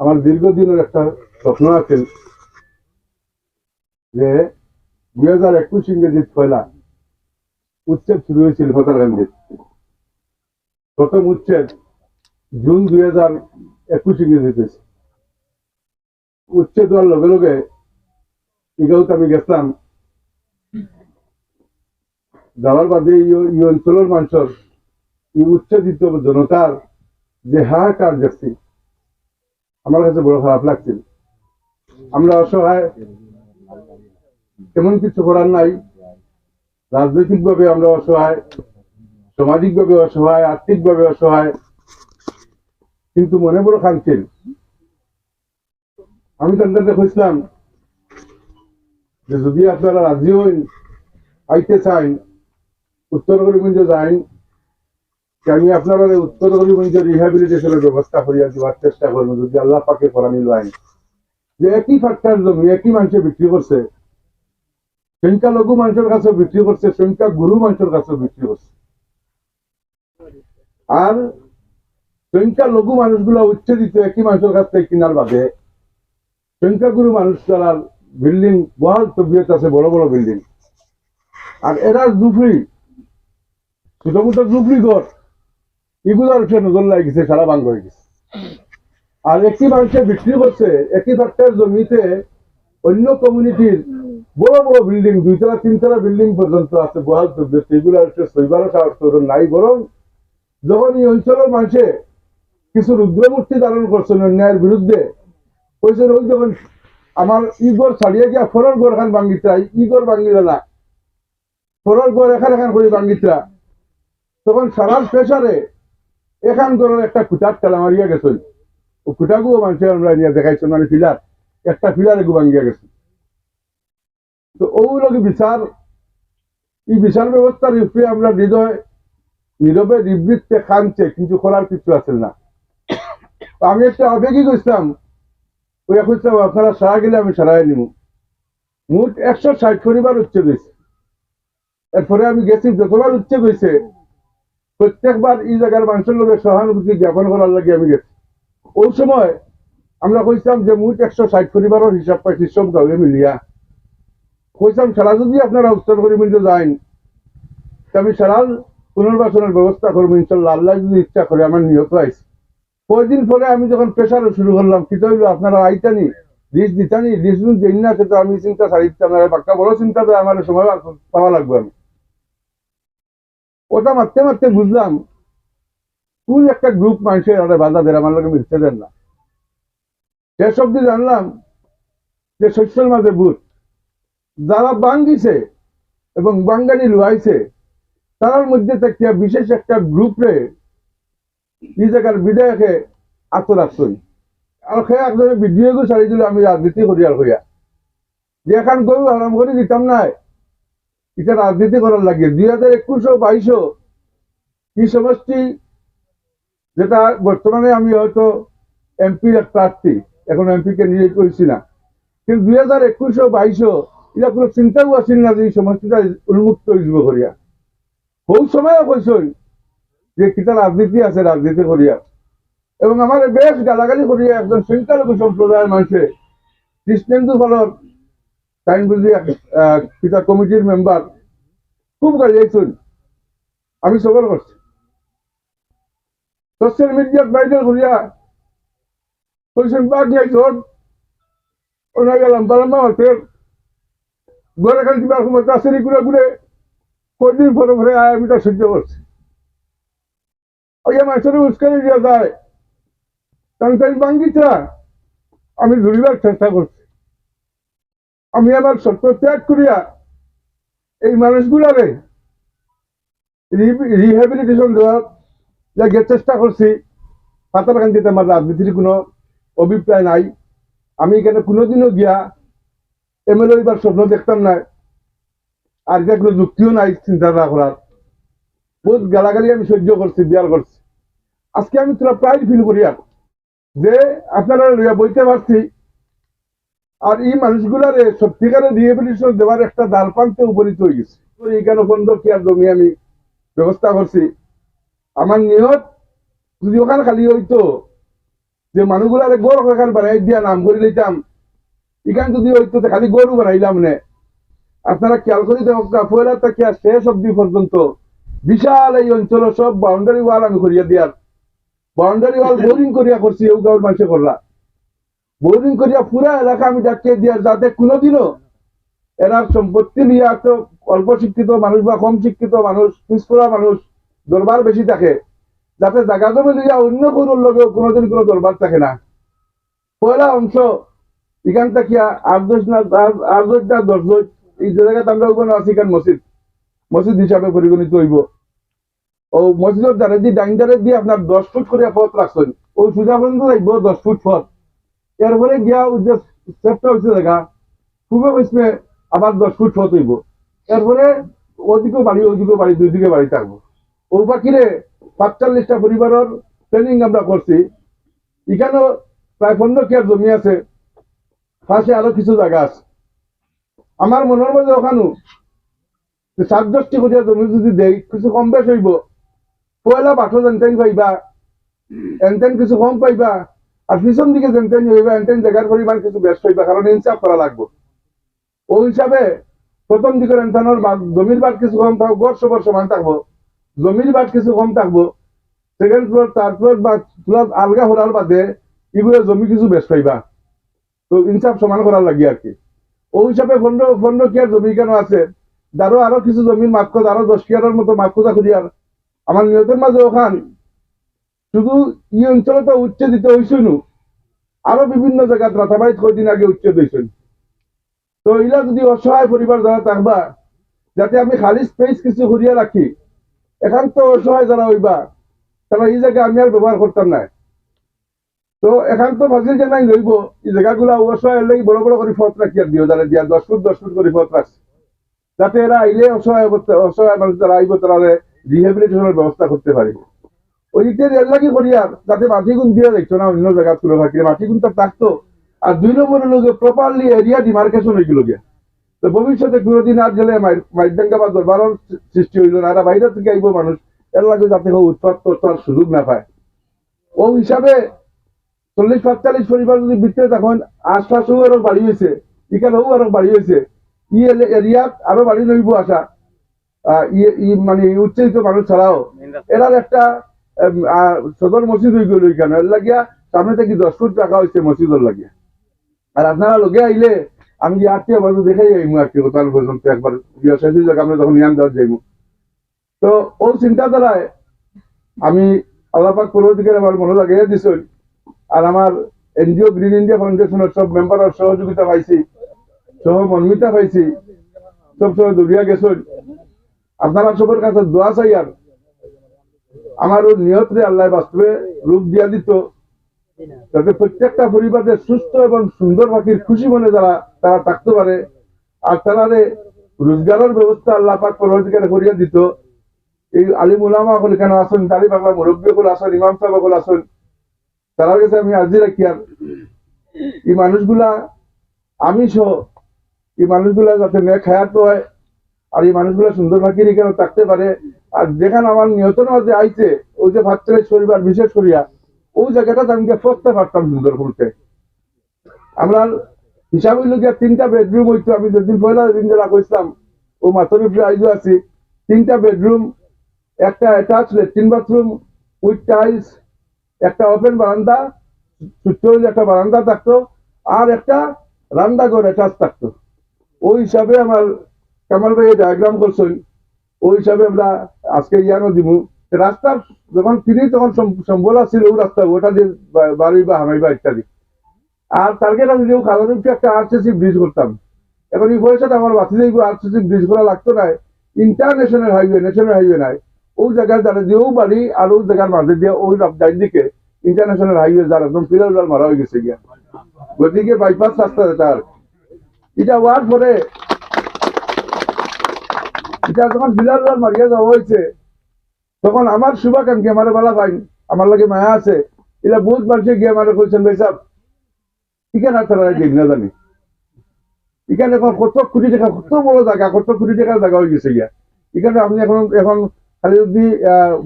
আমার দীর্ঘদিনের একটা স্বপ্ন আছে যে দুই হাজার একুশ ইংরেজিত পয়লা উচ্ছেদ শুরু হয়েছিল ভোটারগান্ধীর প্রথম উচ্ছেদ জুন দুই হাজার একুশ ইংরেজিত উচ্ছেদ হওয়ার লগে লগে ইগাউতে আমি গেছিলাম যাওয়ার বাদে এই অঞ্চলের মানুষের এই উচ্ছেদিত জনতার যে হাহাকার দেখছি। আমার কাছে বড় খারাপ লাগছিল। আমরা অসহায় এমন কিছু করার নাই। রাজনৈতিকভাবে আমরা অসহায়, সামাজিকভাবে অসহায়, আর্থিকভাবে অসহায়, কিন্তু মনে বড় খানছিল আমি তাদের খুঁজলাম যে যদি আপনারা রাজি হইন আইতে চান, উত্তর করিমগঞ্জ যাইন আমি আপনারা উত্তর করিমগঞ্জ রিহ্যাবিলিটেশনের ব্যবস্থা করিয়া দেওয়ার চেষ্টা করব যদি আল্লাহ পাকে করা নিল আইন যে একই ফাটকার জমি, একই মানুষে বিক্রি করছে, সংখ্যা লঘু মানুষের কাছে বিক্রি করছে, সংখ্যা গুরু মানুষের কাছে বিক্রি করছে। আর সংখ্যা লঘু মানুষগুলো উচ্ছেদিত একই মানুষের কাছ থেকে কিনার বাদে সংখ্যাগুরু মানুষ যারা বিল্ডিং বহাল তবিয়ত আছে, বড় বড় বিল্ডিং আর এরা জুফরি, ছোট মোটো জুফরি ঘর। এগুলোর উপরে নজর লাগিছে, সারা বাং হয়ে গেছে আর একই মানুষে বিক্রি করছে একই ফ্যাক্টর জমিতে অন্য কমিউনিটির বড় বড় বিল্ডিং দুইতলা, তিনতলা বিল্ডিং পর্যন্ত আছে, বহাল তবিয়ত এগুলো হচ্ছে শৈবারও সাহস নাই, বরং যখন এই অঞ্চলের মানুষে কিছু রুদ্রমূর্তি ধারণ করছেন অন্যায়ের বিরুদ্ধে কইছেন ওই যখন আমার ইগর ছাড়িয়ে গিয়া ফরর গড় খান বাঙ্গিত্রা ইগর বাঙ্গিলা না ফরর গড় এখান এখান করে বাঙ্গিত্রা তখন সারার প্রেসারে এখান গড়ের একটা খুঁটার ঠেলা মারিয়া গেছিল। ও খুঁটাগুলো মানুষের আমরা নিয়ে দেখাইছেন মানে ফিলার। একটা ফিলার এগু ভাঙ্গিয়া গেছে। তো ওগুলোকে বিচার, এই বিচার ব্যবস্থার উপরে আমরা হৃদয়, নীরবে নিবৃত্তে খানছে কিন্তু করার কিছু আছে না। আমি একটা আবেগই করছিলাম ওই খুঁজতাম আপনারা সারা গেলে আমি সারাই নিব মোট একশো ষাট পরিবার উচ্ছেদ হয়েছে এরপরে আমি গেছি, যতবার উচ্ছেদ হয়েছে প্রত্যেকবার এই জায়গার মানুষের লোকের সহানুভূতি জ্ঞাপন করার লাগে আমি গেছি। ওই সময় আমরা কইতাম যে মোট একশো ষাট পরিবারের হিসাব পাইছি, সব গাঁয়ে মিলিয়া। কইতাম সারা যদি আপনারা উত্তর করিমগঞ্জ যাইন। তা আমি সারার পুনর্বাসনের ব্যবস্থা করব, ইনশাল্লাহ। আল্লাহ যদি ইচ্ছা করে আমার নিহত আইসি কয়দিন পরে আমি যখন প্রেশারও শুরু করলাম, কি হইল, আপনারা আইতানি লিস্ট দিতানি লিস্ট দিন না আমি চিন্তা না, পাক্কা বড় চিন্তা আমার সময় পাওয়া লাগবে আমি। ওটা মারতে মারতে বুঝলাম কোন একটা গ্রুপ মানুষের আরে বাধা দেয় আমার লোকে মিলতে দেন না। শেষ অব্দি জানলাম যে শস্যের মাঝে ভূত, যারা বাঙ্গিছে এবং বাঙ্গালি লুয়াইছে তার মধ্যে থেকে বিশেষ একটা গ্রুপে জায়গার বিধায়কে আতর আসই আর সে একজনে গো ছাড়ি দিল, আমি রাজনীতি আর হইয়া। যে এখন গরু আরাম করে দিতাম নাই এটা রাজনীতি করার লাগে। দুই হাজার একুশো বাইশো কি সমষ্টি, যেটা বর্তমানে আমি হয়তো এমপির এক প্রার্থী, এখন এমপি কে নিয়ে করছি না। কিন্তু দুই হাজার একুশো বাইশো এটা কোনো চিন্তাও আসিল না যে এই সমষ্টিটা উন্মুক্ত হইব করিয়া। বহু সময়ও কইসই যে কিতা রাজনীতি আছে, রাজনীতি করিয়া। এবং আমার বেশ গালাগালি করিয়া একজন সংখ্যালঘু সম্প্রদায়ের মানুষে কৃষ্ণেন্দু ফলর কিতা কমিটির মেম্বার খুব গাড়ি গালিয়েছেন আমি সবর করছি। সোশ্যাল মিডিয়াত ভাইরাল করিয়া কইছেন বাদ নিয়েছেন ওনা গেলাম বারাম্বা মাসের ঘরে খালি কিবার সময় চাষেরি ঘুরে ঘুরে। কদিন পরে পরে আয়, আমি তা সহ্য করছি। ওই মানুষের উস্কানি দিয়া যায়। কারণ তাই বাঙ্গিটা আমি ধরিবার চেষ্টা করছি। আমি আবার সত্য ত্যাগ করিয়া এই মানুষগুলারে রিহ্যাবিলিটেশন দেওয়ার লাগে চেষ্টা করছি। পাতারকান্দিতে আমার রাজনীতির কোনো অভিপ্রায় নাই। আমি এখানে কোনোদিনও গিয়া এমএলএ এবার স্বপ্ন দেখতাম না আর এটা কোনো যুক্তিও নাই চিন্তাধারা করার। বহুত গালাগালি আমি সহ্য করছি বিয়ার করছি। আজকে আমি তোরা প্রাইড ফিল করি আর। যে আপনারা বইতে পারছি আর এই মানুষগুলারে সত্যিকারের রিহেবিলিটেশন দেওয়ার একটা দ্বারপ্রান্তে উপনীত হয়ে গেছে। এইখানে বন্ধ? কি আর জমি আমি ব্যবস্থা করছি? আমার নিয়ত যদি ওখানে খালি হইতো যে মানুষগুলারে গড় কাকার বানাই দিয়া নাম করে লইতাম এখান যদি হইতো খালি গরু বানাইলাম নে। আপনারা খেয়াল করে পয়লা থেকে শেষ অব্দি পর্যন্ত বিশাল এই অঞ্চল সব বাউন্ডারি ওয়াল আমি করিয়া দিয়ার। বাউন্ডারি ওয়াল বোরিং করিয়া করছি এই গাঁর মানুষে করলা। বোরিং করিয়া পুরা এলাকা আমি ডাকিয়ে দিয়ার যাতে কোনোদিনও এরা সম্পত্তি নিয়ে তো অল্প শিক্ষিত মানুষ বা কম শিক্ষিত মানুষ, পিছপড়া মানুষ দরবার বেশি থাকে, যাতে জায়গা জমি লইয়া অন্য কোনো লগেও কোনোদিন কোনো দরবার থাকে না। পয়লা অংশ এখান থেকে দশ না দশ না দশ দশ, এই যে জায়গাতে আমরা ওখানে আছি এখান মসজিদ। মসজিদ হিসাবে পরিগণিত হইব। ও মসজিদের দ্বারে দিয়ে ডাইন দ্বারে দিয়ে আপনার দশ ফুট করে পথ রাখছেন। ওই সুজা পর্যন্ত লাগবো দশ ফুট পথ। এরপরে গিয়া যে সেফটা হয়েছে জায়গা খুবই হয়েছে আবার দশ ফুট পথ হইব। এরপরে ওদিকেও বাড়ি ওদিকেও বাড়ি, দুই দিকে বাড়ি থাকব। ও বাকিরে সাতচল্লিশটা পরিবারের ট্রেনিং আমরা করছি। এখানেও প্রায় পনেরো কেয়ার জমি আছে। পাশে আরও কিছু জায়গা আছে। আমার মনের মধ্যে ওখানো সাত দশটি করিয়া জমি যদি দেই, কিছু কম বেশ হইব। পয়লা বাঠো যেনতেন পাইবা, এনতেন কিছু কম পাইবা আর পিছন দিকে যেনতেন হইবা এনতেন জায়গার পরিমাণ কিছু বেশ পাইবা কারণ ইনসাফ করা লাগবে। ওই হিসাবে প্রথম দিকের এনতানোর জমির বাট কিছু কম থাকব গড় সবর সমান থাকব। জমির বাট কিছু কম থাকব। সেকেন্ড ফ্লোর থার্ড ফ্লোর বা ফ্লোর আলগা হরার বাদে এগুলো জমি কিছু বেশ পাইবা তো ইনসাফ সমান করার লাগে আর কি। ওই হিসাবে পনেরো পনেরো কিয়ার জমি কেন আছে? যারও আরও কিছু জমির মাপকত আরও দশ কিয়ারের মতো মাপকতা করি আর আমার নিহতের মাঝে ওখান শুধু ই অঞ্চলে তো উচ্ছেদিত হয়েছিল আরও বিভিন্ন জায়গায় রাতাবাড়িত কয়দিন আগে উচ্ছেদ হয়েছিল তো ইলা যদি অসহায় পরিবার যারা থাকবা, যাতে আমি খালি স্পেস কিছু করিয়া রাখি এখান তো অসহায় যারা হইবা, তারা এই জায়গা আমি আর ব্যবহার করতাম না। তো এখান তো ভাজিল যে নাই লইব এই জায়গাগুলা অসহায় লাগি বড় বড় করে ফত রাখি আর দিও, যারা দিয়া দশ ফুট দশ ফুট করে ফত রাখছে। যাতে এরা আইলে অসহায় অসহায় মানুষ যারা আইব, তারা রিহেবিলিটেশনের ব্যবস্থা করতে পারে। করিয়া যাতে মাটি গুণ দিয়ে দেখছ না অন্য জায়গা তুলে থাকি মাটি গুণটা থাকতো। আর দুই নম্বরের লোকে প্রপারলি এরিয়া ডিমার্কেশন হয়ে গেল গিয়া। তো ভবিষ্যতে কোনোদিন আর গেলে মাইডাঙ্গা বা সৃষ্টি হইল না আর বাইরে থেকে আইব মানুষ এর লাগে যাতে হোক উৎপাদ আর সুযোগ না পায়। ও হিসাবে চল্লিশ পাঁচচল্লিশ পরিবার যদি ভিতরে তখন আশপাশেও আরও বাড়ি হয়েছে এখানেও আরও বাড়ি হয়েছে ই এরিয়াত আরও বাড়ি নইব আসা ই- মানে উচ্চারিত মানুষ ছাড়াও। এরার একটা সদর মসজিদ হয়ে গেল এর লাগিয়া সামনে থেকে দশ ফুট রাখা হয়েছে মসজিদের লাগিয়া। আর আপনারা লগে আইলে আমি যে আটটি আবার দেখাই যাইমু আটটি কোথাও পর্যন্ত একবার আমরা তখন ইয়ান দেওয়ার যাইমু। তো ও চিন্তাধারায় আমি আল্লাপাক পূর্বদিকের আমার মনে লাগিয়ে দিছিল আর আমার এনজিও গ্রিন ইন্ডিয়া ফাউন্ডেশনের সব মেম্বারের সহযোগিতা পাইছি সহ মনমিতা পাইছি সব সময় দৌড়িয়া গেছিল আপনারা সবার কাছে দোয়া চাই আর আমার ওই নিয়তরে আল্লাহ বাস্তবে রূপ দিয়া দিত। যাতে প্রত্যেকটা পরিবারের সুস্থ এবং সুন্দর পাখির খুশি মনে যারা তারা থাকতে পারে। আর তারারে রোজগারের ব্যবস্থা আল্লাহ পাক পরবর্তীকালে করিয়া দিত। এই আলিম উলামা হল কেন আসুন দাড়ি বাংলা মুরব্বী হল আসুন ইমাম সাহেব হল আসুন তার কাছে আমি আর্জি রাখি আর এই মানুষগুলা আমি সহ এই মানুষগুলা যাতে নেক হায়াত হয় আর এই মানুষগুলা সুন্দর পাখি কেন থাকতে পারে। আর যেখানে আমার নিহতন যে আইছে, ওই যে ভাতচালের পরিবার বিশেষ করিয়া, ওই জায়গাটা আমি ফসতে পারতাম সুন্দর করতে আমরা হিসাব হইল গিয়া তিনটা বেডরুম হইতো, আমি যেদিন পয়লা দিন যারা কইছিলাম, ও মাথর উপরে আইজো আছি, তিনটা বেডরুম একটা attach latrine bathroom with tiles একটা ওপেন বারান্দা ছোট্ট হইলে একটা বারান্দা থাকতো, আর একটা রান্নাঘর অ্যাটাচ থাকতো। ওই হিসাবে আমার কামাল ভাই ডায়াগ্রাম করছেন ওই হিসাবে আমরা আজকে ইয়ানো দিব রাস্তার যখন ফিরি তখন সম- সম্বল ছিল ওই রাস্তা, ওটা দিয়ে বা- বাড়ি বা ইত্যাদি। আর আমি যেও খালার উপরে একটা আরসিসি ব্রিজ করতাম। এখন এই বয়সে আমার বাতি যাইব আরসিসি ব্রিজ করা লাগতো না ইন্টারন্যাশনাল হাইওয়ে ন্যাশনাল হাইওয়ে নাই। ওই জায়গায় যারা দিয়েও বাড়ি আর ওই জায়গার মাঝে দিয়ে ওই ডাইন দিকে ইন্টারন্যাশনাল হাইওয়ে যার একদম ফিরাল মারা হয়ে গেছে গিয়া। গতিকে বাইপাস রাস্তা আর। এটা হওয়ার পরে এটা যখন বিলাল মারিয়া যাওয়া হয়েছে, তখন আমার শুভাকাঙ্ক্ষী আমার বেলা পাই আমার লাগে মায়া আছে। এটা বহুত মানুষে গিয়ে আমার কইছেন, ভাই সাহেব এখানে আর তারা দেখ না জানি। এখানে এখন কত কোটি টাকা, কত বড় জায়গা, কত কোটি টাকার জায়গা হয়ে গেছে গিয়া। এখানে আপনি এখন এখন খালি যদি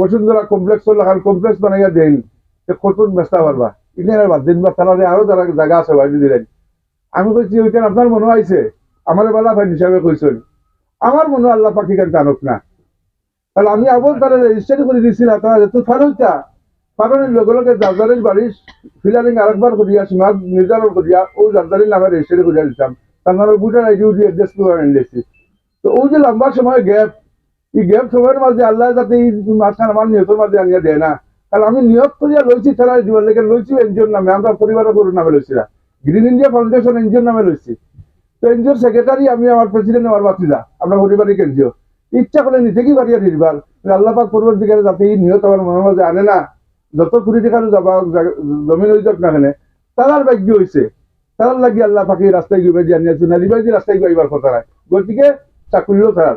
বসুন্ধরা কমপ্লেক্স লাগান কমপ্লেক্স বানাইয়া দেন কত ব্যস্তা পারবা এখানে বাদ দিন বা তারা আরও যারা জায়গা আছে, বাড়ি দিলেন। আমি কইছি, ওইখানে আপনার মনে আইছে। আমার বেলা ভাই হিসাবে কইছেন। আমার মনে আল্লাহ পাখি কেন জানুক না। তাহলে আমি আবার তারা রেজিস্টারি করে দিয়েছিলাম তারা যেহেতু ফারুইতা ফারুনের লগে লগে জারদারির বাড়ির ফিলারিং আরেকবার করিয়া সীমা নির্ধারণ করিয়া, ও জারদারির নামে রেজিস্টারি করিয়া দিতাম। তার বুটার আইডি তো ওই যে লম্বা সময় গ্যাপ, এই গ্যাপ সময়ের মাঝে আল্লাহ যাতে এই মাঝখান আমার নিহতের মাঝে আনিয়া দেয় না। কারণ আমি নিয়োগ করিয়া লইছি, তারা দিবার লেগে লইছি, এনজিওর নামে, আমরা পরিবারের গরুর নামে লইছিলাম। গ্রিন ইন্ডিয়া ফাউন্ডেশন এনজিওর নামে লইছি। তো এনজিওর সেক্রেটারি আমি আমার প্রেসিডেন্ট আমার বাতিদা। আমরা পারিবারিক এনজিও ইচ্ছা করে নিজে কি বাড়িয়া দিবার আল্লাহ পাক পূর্বের দিকে যাতে এই নিহত আমার মনের মাঝে আনে না, যত কুড়ি টাকার যাবা জমি হয়ে যাক না এখানে তারার ভাগ্য হয়েছে তারার লাগি আল্লাহ পাখি রাস্তায় গিয়ে দিয়ে আনিয়েছে না রিবাই রাস্তায় গিয়ে কথা নাই। গতিকে চাকুরিও তার।